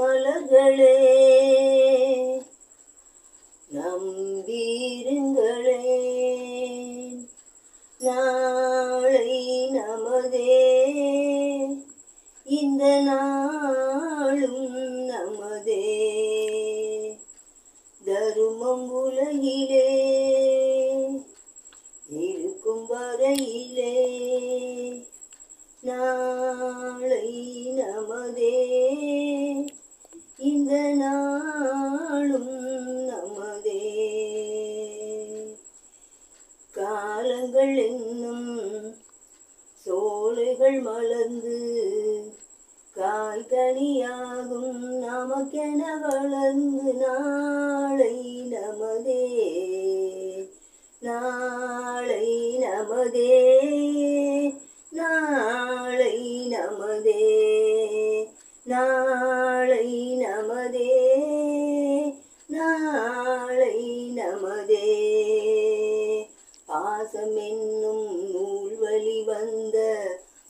மலர்களே நம்பீருங்களே. நாளை நமதே இந்த நாளும் நமதே. தருமம் உலகிலே இருக்கும் வரையிலே காலங்கள் என்னும் சோலைகள் மலர்ந்து காய்கனியாகும் நமக்கென வளர்ந்து நாளை நமதே நாளை நமதே நாளை நமதே நாளை வாசமென்னும் நூல் வழி வந்த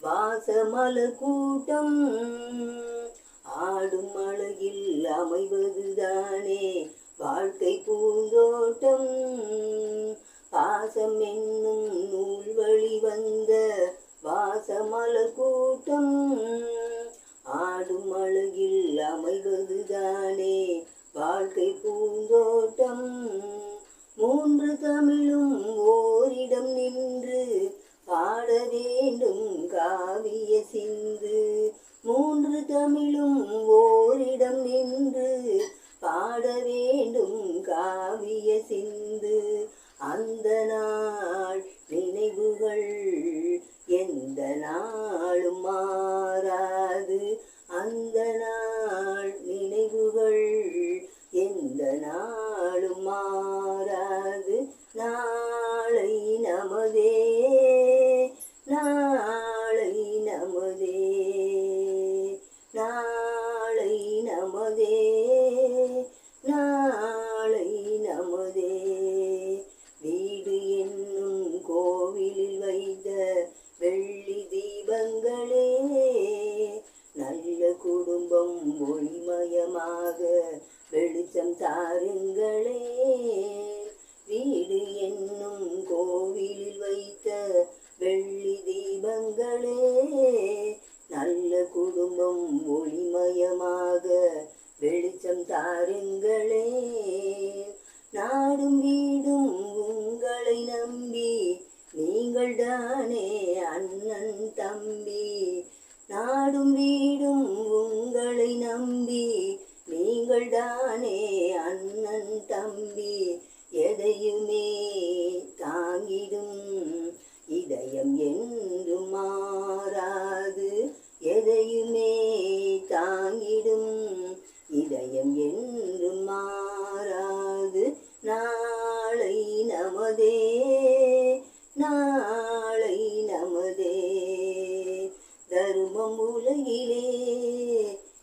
வாசமல கூட்டம். ஆடும் அழகில் அமைவதுதானே வாழ்க்கை பூந்தோட்டம். பாசம் என்னும் ஓரிடம் நின்று பாட வேண்டும் காவிய சிந்து அந்த நான் நமதே நாளை நமதே. வீடு என்னும் கோவிலில் வைத்த வெள்ளி தீபங்களே நல்ல குடும்பம் ஒளிமயமாக வெளிச்சம் தாருங்களே. வீடு என்னும் கோவிலில் வைத்த வெள்ளி தீபங்களே நல்ல குடும்பம் ஒளிமயமாக வெளிச்சம் நாடும் வீடும் உங்களை நம்பி நீங்கள் தானே அண்ணன் தம்பி. நாடும் வீடும் உங்களை நம்பி நீங்கள் தானே அண்ணன் தம்பி. எதையுமே தாங்கிடும் இதயம் என்று மாறாது எதையுமே தாங்கிடும் இதயம் என்றும் மாறாது. நாளை நமதே நாளை நமதே. தருமம் உலகிலே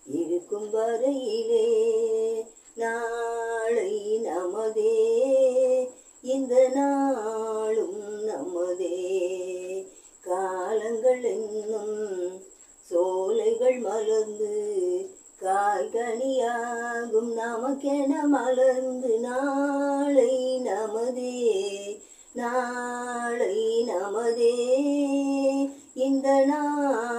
இருக்கும் வரையிலே நாளை காய்கனியாகும் நமக்கென மலர்ந்து நாளை நமதே நாளை நமதே. இந்த நாள்